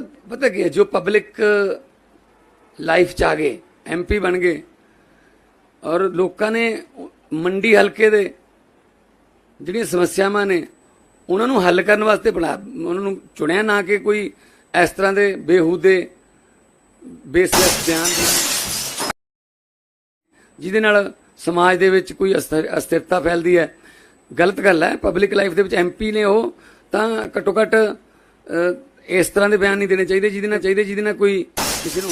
ਦੇਖੋ ਪਤਾ ਕੀ ਹੈ, ਜੋ ਪਬਲਿਕ ਲਾਈਫ ਚ ਆ ਗਏ ਐਮਪੀ ਬਣ ਗਏ, ਔਰ ਲੋਕਾਂ ਨੇ ਮੰਡੀ ਹਲਕੇ ਦੇ ਜਿਹੜੀਆਂ ਸਮੱਸਿਆਵਾਂ ਨੇ, ਉਹਨਾਂ ਨੂੰ ਹੱਲ ਕਰਨ ਵਾਸਤੇ ਬਣਾ ਉਹਨਾਂ ਨੂੰ ਚੁਣਿਆ ਨਾ ਕਿ ਕੋਈ ਇਸ ਤਰ੍ਹਾਂ ਦੇ ਬੇਹੂਦੇ ਬੇਸਲੈਸ ਬਿਆਨ ਜਿਹਦੇ ਨਾਲ ਸਮਾਜ ਦੇ ਵਿੱਚ ਕੋਈ ਅਸਥਿਰ- ਅਸਥਿਰਤਾ ਫੈਲਦੀ ਹੈ। ਗਲਤ ਗੱਲ ਹੈ ਪਬਲਿਕ ਲਾਈਫ ਦੇ ਵਿੱਚ ਐਮਪੀ ਨੇ ਉਹ ਤਾਂ ਘੱਟੋ ਘੱਟ ਇਸ ਤਰ੍ਹਾਂ ਦੇ ਬਿਆਨ ਨਹੀਂ ਦੇਣੇ ਚਾਹੀਦੇ, ਜਿਹਦੇ ਨਾਲ ਚਾਹੀਦੇ, ਜਿਹਦੇ ਨਾਲ ਕੋਈ ਕਿਸੇ ਨੂੰ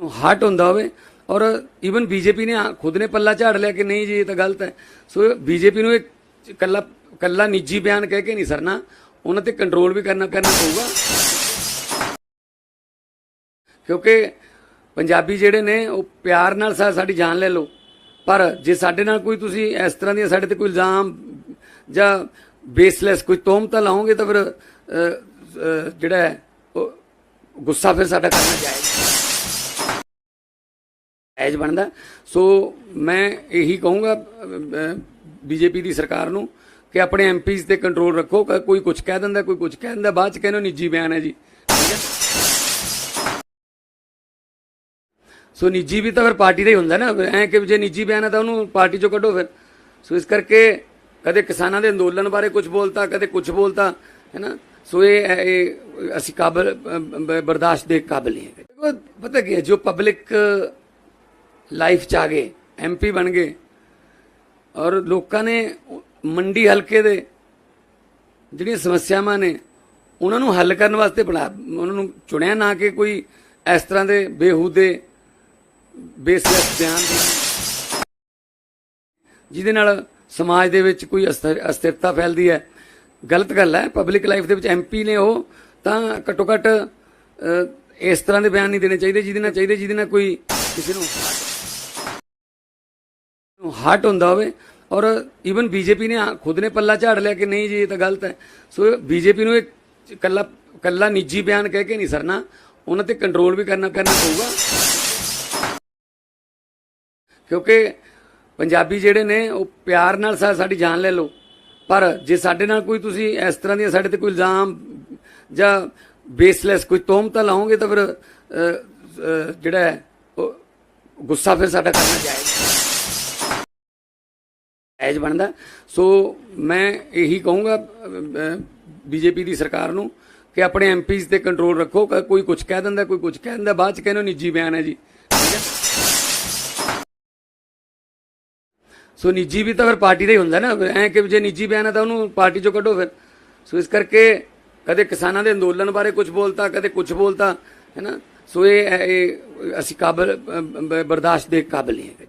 ਨੂੰ ਹਟ ਹੁੰਦਾ ਹੋਵੇ। ਔਰ ਈਵਨ ਬੀਜੇਪੀ ਨੇ ਖੁਦ ਨੇ ਪੱਲਾ ਝਾੜ ਲਿਆ ਕਿ ਨਹੀਂ ਜੀ, ਇਹ ਤਾਂ ਗਲਤ ਹੈ। ਸੋ ਬੀਜੇਪੀ ਨੂੰ ਇਹ ਕੱਲਾ ਕੱਲਾ ਨਿੱਜੀ ਬਿਆਨ ਕਹਿ ਕੇ ਨਹੀਂ ਸਰਨਾ। ਉਹਨਾਂ ਤੇ ਕੰਟਰੋਲ ਵੀ ਕਰਨਾ ਕਰਨਾ ਪਊਗਾ। ਕਿਉਂਕਿ ਪੰਜਾਬੀ ਜਿਹੜੇ ਨੇ, ਉਹ ਪਿਆਰ ਨਾਲ ਸਾਡੀ ਜਾਨ ਲੈ ਲਓ। ਪਰ ਜੇ ਸਾਡੇ ਨਾਲ ਕੋਈ ਤੁਸੀਂ ਇਸ ਤਰ੍ਹਾਂ ਦੀਆਂ, ਸਾਡੇ ਤੇ ਕੋਈ ਇਲਜ਼ਾਮ ਜਾਂ ਬੇਸਲੈਸ ਕੋਈ ਤੋਹਮਤਾਂ ਲਾਓਗੇ ਤਾਂ ਫਿਰ ਜਿਹੜਾ ਉਹ ਗੁੱਸਾ ਫਿਰ ਸਾਡਾ ਕਰਨਾ ਜਾਏਗਾ ਐਜ ਬਣਦਾ। ਸੋ ਮੈਂ ਇਹੀ ਕਹੂੰਗਾ ਬੀਜੇਪੀ ਦੀ ਸਰਕਾਰ ਨੂੰ ਕਿ ਆਪਣੇ ਐਮਪੀਜ਼ ਤੇ ਕੰਟਰੋਲ ਰੱਖੋ। ਕੋਈ ਕੁਝ ਕਹਿ ਦਿੰਦਾ, ਕੋਈ ਕੁਝ ਕਹਿ ਦਿੰਦਾ, ਬਾਅਦ ਚ ਕਹਿੰਦੇ ਨਿੱਜੀ ਬਿਆਨ ਹੈ ਜੀ। ਠੀਕ ਹੈ? ਸੋ ਨਿੱਜੀ ਵੀ ਤਾਂ ਫਿਰ ਪਾਰਟੀ ਦਾ ਹੀ ਹੁੰਦਾ ਨਾ। ਐ ਕਿ ਜੇ ਨਿੱਜੀ ਬਿਆਨ ਹੈ ਤਾਂ ਉਹਨੂੰ ਪਾਰਟੀ ਚੋਂ ਕੱਢੋ ਫਿਰ। ਸੋ ਇਸ ਕਰਕੇ ਕਦੇ ਕਿਸਾਨਾਂ ਦੇ ਅੰਦੋਲਨ ਬਾਰੇ ਕੁਝ ਬੋਲਤਾ, ਕਦੇ ਕੁਝ ਬੋਲਤਾ ਹੈ ਨਾ ਸੋ ਇਹ ਅਸੀਂ ਕਾਬਲ ਬਰਦਾਸ਼ਤ ਦੇ ਕਾਬਲ ਨਹੀਂ ਹੈ ਦੇਖੋ, ਪਤਾ ਕੀ ਹੈ, ਜੋ ਪਬਲਿਕ ਲਾਈਫ ਚ ਆ ਗਏ ਐਮਪੀ ਬਣ ਗਏ, ਔਰ ਲੋਕਾਂ ਨੇ ਮੰਡੀ ਹਲਕੇ ਦੇ ਜਿਹੜੀਆਂ ਸਮੱਸਿਆਵਾਂ ਨੇ, ਉਹਨਾਂ ਨੂੰ ਹੱਲ ਕਰਨ ਵਾਸਤੇ ਬਣਾ ਉਹਨਾਂ ਨੂੰ ਚੁਣਿਆ ਨਾ ਕਿ ਕੋਈ ਇਸ ਤਰ੍ਹਾਂ ਦੇ ਬੇਹੂਦੇ, ਬੇਸਲੈਸ ਬਿਆਨ ਜਿਹਦੇ ਨਾਲ ਸਮਾਜ ਦੇ ਵਿੱਚ ਕੋਈ ਅਸਥਿਰ- ਅਸਥਿਰਤਾ ਫੈਲਦੀ ਹੈ। ਗਲਤ ਗੱਲ ਹੈ ਪਬਲਿਕ ਲਾਈਫ ਦੇ ਵਿੱਚ ਐਮਪੀ ਨੇ ਉਹ ਤਾਂ ਘੱਟੋ ਘੱਟ ਇਸ ਤਰ੍ਹਾਂ ਦੇ ਬਿਆਨ ਨਹੀਂ ਦੇਣੇ ਚਾਹੀਦੇ ਜਿਹਦੇ ਨਾਲ ਚਾਹੀਦੇ ਜਿਹਦੇ ਨਾਲ ਕੋਈ ਕਿਸੇ ਨੂੰ ਨੂੰ ਹਟ ਹੁੰਦਾ ਹੋਵੇ। ਔਰ ਈਵਨ ਬੀਜੇਪੀ ਨੇ ਖੁਦ ਨੇ ਪੱਲਾ ਝਾੜ ਲਿਆ ਕਿ ਨਹੀਂ ਜੀ, ਇਹ ਤਾਂ ਗਲਤ ਹੈ। ਸੋ ਬੀਜੇਪੀ ਨੂੰ ਇਹ ਕੱਲਾ ਕੱਲਾ ਨਿੱਜੀ ਬਿਆਨ ਕਹਿ ਕੇ ਨਹੀਂ ਸਰਨਾ। ਉਹਨਾਂ ਤੇ ਕੰਟਰੋਲ ਵੀ ਕਰਨਾ ਕਰਨਾ ਪਊਗਾ। ਕਿਉਂਕਿ ਪੰਜਾਬੀ ਜਿਹੜੇ ਨੇ, ਉਹ ਪਿਆਰ ਨਾਲ ਸਾਡੀ ਜਾਨ ਲੈ ਲਓ। ਪਰ ਜੇ ਸਾਡੇ ਨਾਲ ਕੋਈ ਤੁਸੀਂ ਇਸ ਤਰ੍ਹਾਂ ਦੀਆਂ ਸਾਡੇ ਤੇ ਕੋਈ ਇਲਜ਼ਾਮ ਜਾਂ ਬੇਸਲੈਸ ਕੋਈ ਤੋਹਮਤਾਂ ਲਾਓਗੇ ਤਾਂ ਫਿਰ ਜਿਹੜਾ ਹੈ, ਉਹ ਗੁੱਸਾ ਫਿਰ ਸਾਡਾ ਕਰਨਾ ਜਾਏਗਾ ਐਜ ਬਣਦਾ। ਸੋ ਮੈਂ ਇਹੀ ਕਹੂੰਗਾ ਬੀਜੇਪੀ ਦੀ ਸਰਕਾਰ ਨੂੰ ਕਿ ਆਪਣੇ ਐਮਪੀਜ਼ ਤੇ ਕੰਟਰੋਲ ਰੱਖੋ। ਕੋਈ ਕੁਝ ਕਹਿ ਦਿੰਦਾ, ਕੋਈ ਕੁਝ ਕਹਿ ਦਿੰਦਾ, ਬਾਅਦ ਚ ਕਹਿੰਦੇ ਨਿੱਜੀ ਬਿਆਨ ਹੈ ਜੀ। ਸੋ ਨਿੱਜੀ ਵੀ ਤਾਂ ਫਿਰ ਪਾਰਟੀ ਦਾ ਹੀ ਹੁੰਦਾ ਨਾ। ਐ ਕਿ ਜੇ ਨਿੱਜੀ ਬਿਆਨ ਹੈ ਤਾਂ ਉਹਨੂੰ ਪਾਰਟੀ ਚੋਂ ਕੱਢੋ ਫਿਰ। ਸੋ ਇਸ ਕਰਕੇ ਕਦੇ ਕਿਸਾਨਾਂ ਦੇ ਅੰਦੋਲਨ ਬਾਰੇ ਕੁਝ ਬੋਲਤਾ, ਕਦੇ ਕੁਝ ਬੋਲਤਾ, ਹੈ ਨਾ। ਸੋ ਇਹ ਇਹ ਅਸੀਂ ਕਾਬਲ ਬਰਦਾਸ਼ਤ ਦੇ ਕਾਬਲ ਨਹੀਂ ਹੈਗੇ।